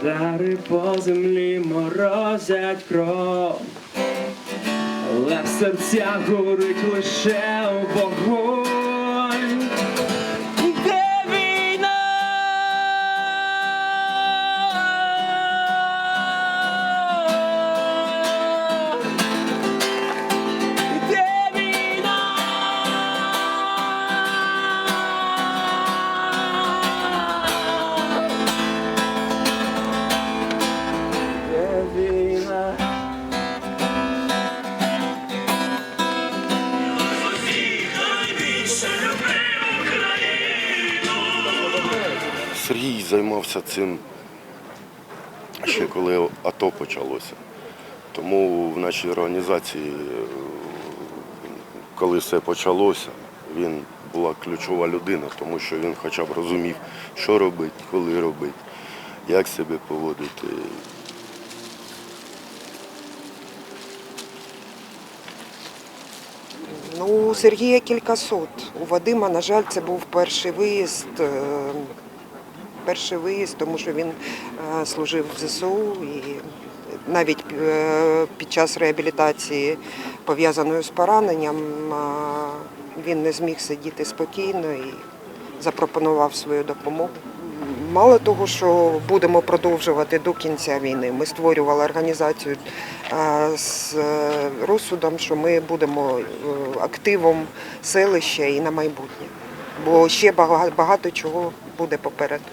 Удари по землі морозять кров, але в серцях горить лише вогонь. Сергій займався цим ще коли АТО почалося. Тому в нашій організації, е, коли все почалося, він була ключова людина, тому що він хоча б розумів, що робити, коли робити, як себе поводити. Ну, у Сергія кількасот. У Вадима, на жаль, це був перший виїзд. Перший виїзд, тому що він е, служив в ЗСУ і навіть е, під час реабілітації, пов'язаної з пораненням, е, він не зміг сидіти спокійно і запропонував свою допомогу. Мало того, що будемо продовжувати до кінця війни. Ми створювали організацію з розсудом, що ми будемо активом селища і на майбутнє. Бо ще багато чого буде попереду.